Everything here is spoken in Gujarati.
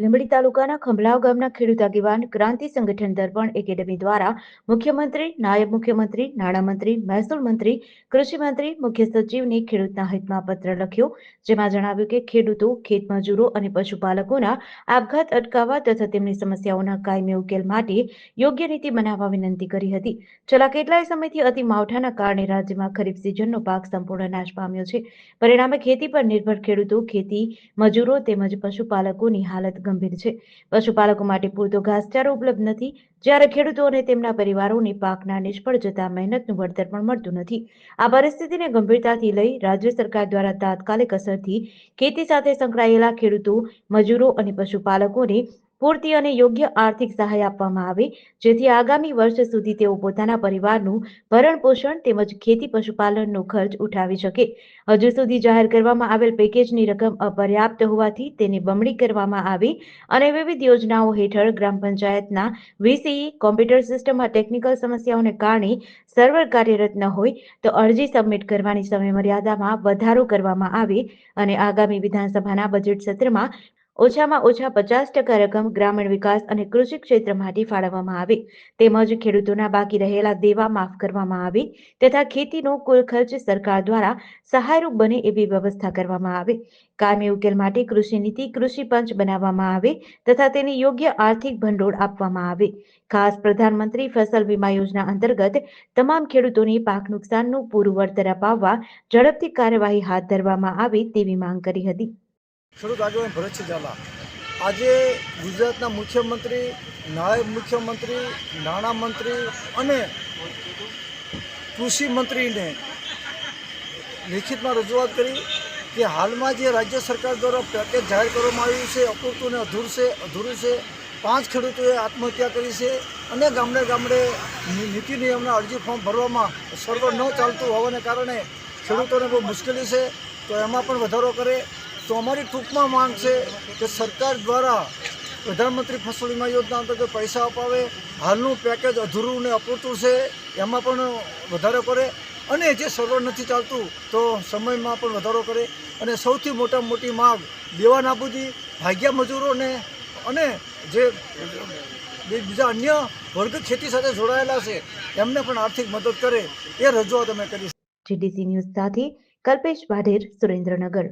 લીંબડી તાલુકાના ખંભલાવ ગામના ખેડૂત આગેવાન ક્રાંતિ સંગઠન દર્પણ એકેડમી દ્વારા મુખ્યમંત્રી, નાયબ મુખ્યમંત્રી, નાણામંત્રી, મહેસૂલ મંત્રી કૃષિમંત્રી મુખ્ય સચિવને ખેડૂતના હિતમાં પત્ર લખ્યો, જેમાં જણાવ્યું કે ખેડૂતો ખેતમજૂરો અને પશુપાલકોના આપઘાત અટકાવવા તથા તેમની સમસ્યાઓના કાયમી ઉકેલ માટે યોગ્ય નીતિ બનાવવા વિનંતી કરી હતી. છેલ્લા કેટલાય સમયથી અતિ માવઠાના કારણે રાજ્યમાં ખરીફ સિઝનનો પાક સંપૂર્ણ નાશ પામ્યો છે. પરિણામે ખેતી પર નિર્ભર ખેડૂતો, ખેતી મજૂરો તેમજ પશુપાલકોની હાલત ગંભીર છે. પશુપાલકો માટે પૂરતો ઘાસચારો ઉપલબ્ધ નથી. જ્યારે ખેડૂતો અને તેમના પરિવારોને પાકના નિષ્ફળ જતા મહેનતનું વળતર પણ મળતું નથી. આ પરિસ્થિતિને ગંભીરતાથી લઈ રાજ્ય સરકાર દ્વારા તાત્કાલિક અસરથી ખેતી સાથે સંકળાયેલા ખેડૂતો, મજૂરો અને પશુપાલકોને પૂરતી અને યોગ્ય આર્થિક સહાય આપવામાં આવે, જેથી આગામી વર્ષ સુધી તેઓ પોતાના પરિવારનું ભરણ પોષણ તેમજ ખેતી પશુપાલનનો ખર્ચ ઉઠાવી શકે. હજુ સુધી જાહેર કરવામાં આવેલ પેકેજની રકમ અપર્યાપ્ત હોવાથી તેને બમણી કરવામાં આવી અને વિવિધ યોજનાઓ હેઠળ ગ્રામ પંચાયતના વીસીઈ કોમ્પ્યુટર સિસ્ટમમાં ટેકનિકલ સમસ્યાઓને કારણે સર્વર કાર્યરત ન હોય, તો અરજી સબમિટ કરવાની સમયમર્યાદામાં વધારો કરવામાં આવે અને આગામી વિધાનસભાના બજેટ સત્રમાં ઓછામાં ઓછા પચાસ ટકા રકમ ગ્રામીણ વિકાસ અને કૃષિ ક્ષેત્ર માટે ફાળવવામાં આવે. તેમજ ખેડૂતોના બાકી રહેલા દેવા માફ કરવામાં આવે તથા ખેતીનો કુલ ખર્ચ સરકાર દ્વારા સહાયરૂપ બને એવી વ્યવસ્થા કરવામાં આવે. કાયમી ઉકેલ માટે કૃષિ નીતિ કૃષિ પંચ બનાવવામાં આવે તથા તેની યોગ્ય આર્થિક ભંડોળ આપવામાં આવે. ખાસ પ્રધાનમંત્રી ફસલ વીમા યોજના અંતર્ગત તમામ ખેડૂતોને પાક નુકસાનનું પૂરું વળતર અપાવવા ઝડપથી કાર્યવાહી હાથ ધરવામાં આવે તેવી માંગ કરી હતી. ખેડૂત આગેવાન ભરતસિંહ ઝાલા. આજે ગુજરાતના મુખ્યમંત્રી, નાયબ મુખ્યમંત્રી, નાણામંત્રી અને કૃષિ મંત્રીને લેખિતમાં રજૂઆત કરી કે હાલમાં જે રાજ્ય સરકાર દ્વારા પેકેજ જાહેર કરવામાં આવ્યું છે, અપૂરતું ને અધૂર છે, અધૂરું છે, પાંચ ખેડૂતોએ આત્મહત્યા કરી છે અને ગામડે ગામડે નીતિ નિયમના અરજી ફોર્મ ભરવામાં સર્વર ન ચાલતું હોવાને કારણે ખેડૂતોને બહુ મુશ્કેલી છે. તો એમાં પણ વધારો કરે તો અમારી ટૂંકમાં માંગ છે કે સરકાર દ્વારા પ્રધાનમંત્રી ફસલ વીમા યોજના અંતર્ગત પૈસા અપાવે. હાલનું પેકેજ અધૂરું ને અપૂરતું છે, એમાં પણ વધારો કરે અને જે સર્વર નથી ચાલતું, તો સમયમાં પણ વધારો કરે. અને સૌથી મોટામાં મોટી માગ દેવા નાબૂદી ભાગ્યા મજૂરોને અને જે બીજા અન્ય વર્ગ ખેતી સાથે જોડાયેલા છે, એમને પણ આર્થિક મદદ કરે એ રજૂઆત અમે કરી જીડીસી ન્યૂઝ સાથે કલ્પેશ વાઢેર સુરેન્દ્રનગર.